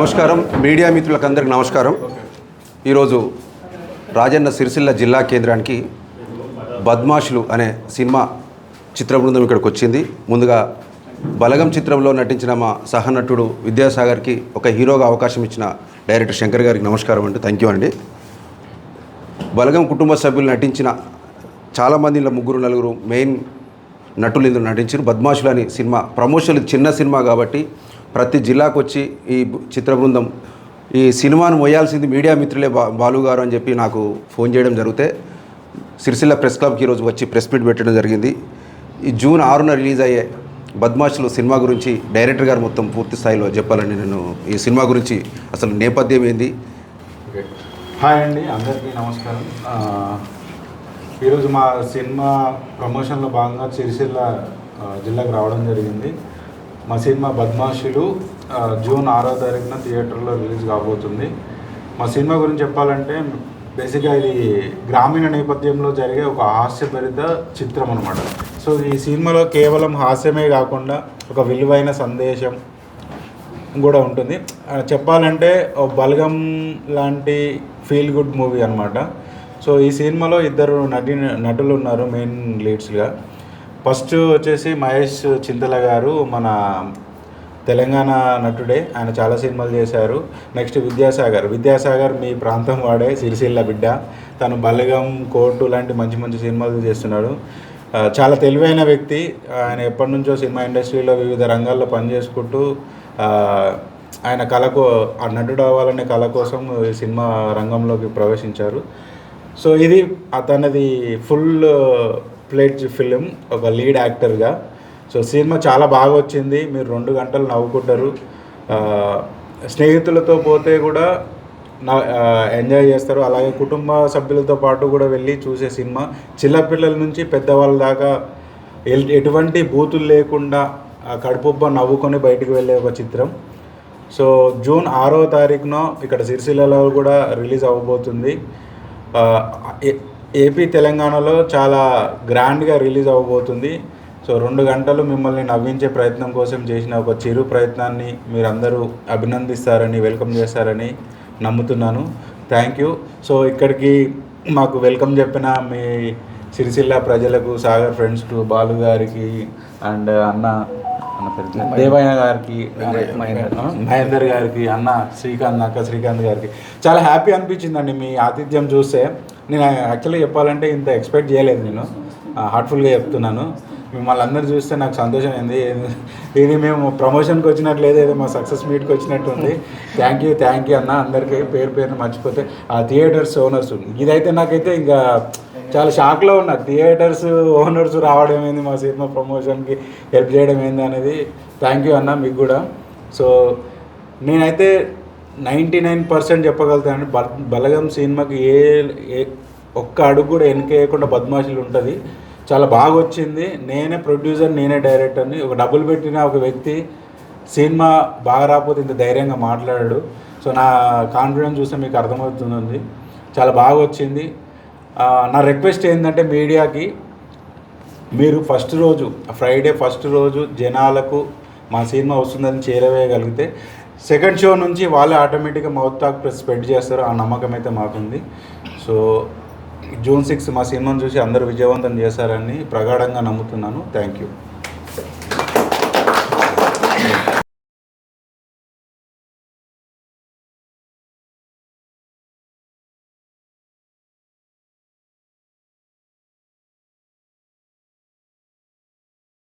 నమస్కారం. మీడియా మిత్రులకు అందరికి నమస్కారం. ఈరోజు రాజన్న సిరిసిల్ల జిల్లా కేంద్రానికి బద్మాషులు అనే సినిమా చిత్ర బృందం ఇక్కడికి వచ్చింది. ముందుగా బలగం చిత్రంలో నటించిన మా సహనటుడు విద్యాసాగర్కి ఒక హీరోగా అవకాశం ఇచ్చిన డైరెక్టర్ శంకర్ గారికి నమస్కారం అండి. థ్యాంక్ యూ అండి. బలగం కుటుంబ సభ్యులు నటించిన చాలామంది ముగ్గురు నలుగురు మెయిన్ నటులు ఇందులో నటించారు. బద్మాషులు అని సినిమా ప్రమోషన్ చిన్న సినిమా కాబట్టి ప్రతి జిల్లాకు వచ్చి ఈ చిత్రబృందం చిత్ర బృందం ఈ సినిమాను మొయ్యాల్సింది మీడియా మిత్రులే బా బాలు గారు అని చెప్పి నాకు ఫోన్ చేయడం జరిగితే సిరిసిల్ల ప్రెస్ క్లబ్కి ఈరోజు వచ్చి ప్రెస్ మీట్ పెట్టడం జరిగింది. ఈ జూన్ ఆరున రిలీజ్ అయ్యే బద్మాషులు సినిమా గురించి డైరెక్టర్ గారు మొత్తం పూర్తి స్థాయిలో చెప్పాలని నేను ఈ సినిమా గురించి అసలు నేపథ్యం ఏంది? హాయ్ అండి అందరికీ నమస్కారం. ఈరోజు మా సినిమా ప్రమోషన్లో భాగంగా సిరిసిల్ల జిల్లాకు రావడం జరిగింది. మా సినిమా బద్మాషులు జూన్ ఆరో తారీఖున థియేటర్లో రిలీజ్ కాబోతుంది. మా సినిమా గురించి చెప్పాలంటే బేసిక్గా ఇది గ్రామీణ నేపథ్యంలో జరిగే ఒక హాస్యభరిత చిత్రం అనమాట సో ఈ సినిమాలో కేవలం హాస్యమే కాకుండా ఒక విలువైన సందేశం కూడా ఉంటుంది. చెప్పాలంటే బలగం లాంటి ఫీల్ గుడ్ మూవీ అనమాట సో ఈ సినిమాలో ఇద్దరు నటి నటులు ఉన్నారు మెయిన్ లీడ్స్గా. ఫస్ట్ వచ్చేసి మహేష్ చింతల గారు మన తెలంగాణ నటుడే. ఆయన చాలా సినిమాలు చేశారు. నెక్స్ట్ విద్యాసాగర్. విద్యాసాగర్ మీ ప్రాంతం వాడే సిరిసిల్ల బిడ్డ. తను బలగం కోర్టు లాంటి మంచి మంచి సినిమాలు చేస్తున్నాడు. చాలా తెలివైన వ్యక్తి. ఆయన ఎప్పటి నుంచో సినిమా ఇండస్ట్రీలో వివిధ రంగాల్లో పనిచేసుకుంటూ ఆయన కళకు ఆ నటుడు అవ్వాలనే కళ కోసం సినిమా రంగంలోకి ప్రవేశించారు. సో ఇది అతనిది ఫుల్ ప్లేట్ ఫిలిం ఒక లీడ్ యాక్టర్గా సో సినిమా చాలా బాగా వచ్చింది. మీరు రెండు గంటలు నవ్వుకుంటారు. స్నేహితులతో పోతే కూడా నా ఎంజాయ్ చేస్తారు. అలాగే కుటుంబ సభ్యులతో పాటు కూడా వెళ్ళి చూసే సినిమా. చిన్నపిల్లల నుంచి పెద్దవాళ్ళ దాకా ఎటువంటి బూతులు లేకుండా కడుపుబ్బ నవ్వుకొని బయటికి వెళ్ళే ఒక చిత్రం. సో జూన్ ఆరో తారీఖున ఇక్కడ సిరిసిల్లలో కూడా రిలీజ్ అవ్వబోతుంది. ఏపీ తెలంగాణలో చాలా గ్రాండ్గా రిలీజ్ అవ్వబోతుంది. సో రెండు గంటలు మిమ్మల్ని నవ్వించే ప్రయత్నం కోసం చేసిన ఒక చిరు ప్రయత్నాన్ని మీరందరూ అభినందిస్తారని వెల్కమ్ చేస్తారని నమ్ముతున్నాను. Thank you. సో ఇక్కడికి మాకు వెల్కమ్ చెప్పిన మీ సిరిసిల్ల ప్రజలకు సాగర్ ఫ్రెండ్స్ టు బాలు గారికి అండ్ అన్న దేవయ్య గారికి మహేందర్ గారికి అన్న శ్రీకాంత్ అక్క శ్రీకాంత్ గారికి. చాలా హ్యాపీ అనిపించిందండి మీ ఆతిథ్యం చూస్తే. నేను యాక్చువల్లీ చెప్పాలంటే ఇంత ఎక్స్పెక్ట్ చేయలేదు నేను. హార్ట్ఫుల్గా చెప్తున్నాను. మిమ్మల్ని అందరు చూస్తే నాకు సంతోషం అయింది ఇది మేము ప్రమోషన్కి వచ్చినట్టు లేదు ఏదో మా సక్సెస్ మీట్కి వచ్చినట్టు ఉంది. థ్యాంక్ యూ థ్యాంక్ యూ అన్న. అందరికీ పేరు పేరు మర్చిపోతే ఆ థియేటర్స్ ఓనర్స్ ఇదైతే నాకైతే ఇంకా చాలా షాక్లో ఉన్నా. థియేటర్స్ ఓనర్స్ రావడం ఏంది? మా సినిమా ప్రమోషన్కి హెల్ప్ చేయడం ఏంది అనేది. థ్యాంక్ యూ అన్న మీకు కూడా. సో నేనైతే నైంటీ నైన్ పర్సెంట్ చెప్పగలుగుతాను బలగం సినిమాకి ఏ ఏ ఒక్క అడుగు కూడా వెనకేయకుండా బద్మాషులు ఉంటుంది. చాలా బాగా వచ్చింది నేనే ప్రొడ్యూసర్ నేనే డైరెక్టర్ని. ఒక డబ్బులు పెట్టిన ఒక వ్యక్తి సినిమా బాగా రాకపోతే ఇంత ధైర్యంగా మాట్లాడాడు. సో నా కాన్ఫిడెన్స్ చూస్తే మీకు అర్థమవుతుంది చాలా బాగా వచ్చింది నా రిక్వెస్ట్ ఏంటంటే మీడియాకి మీరు ఫస్ట్ రోజు ఫ్రైడే ఫస్ట్ రోజు జనాలకు మా సినిమా వస్తుందని చేరవేయగలిగితే సెకండ్ షో నుంచి వాళ్ళే ఆటోమేటిక్గా మౌత్ టాక్ ప్రెస్ స్ప్రెడ్ చేస్తారు. ఆ నమ్మకం అయితే మాకుంది. సో జూన్ సిక్స్ మా సినిమాను చూసి అందరూ విజయవంతం చేశారని ప్రగాఢంగా నమ్ముతున్నాను. Thank you.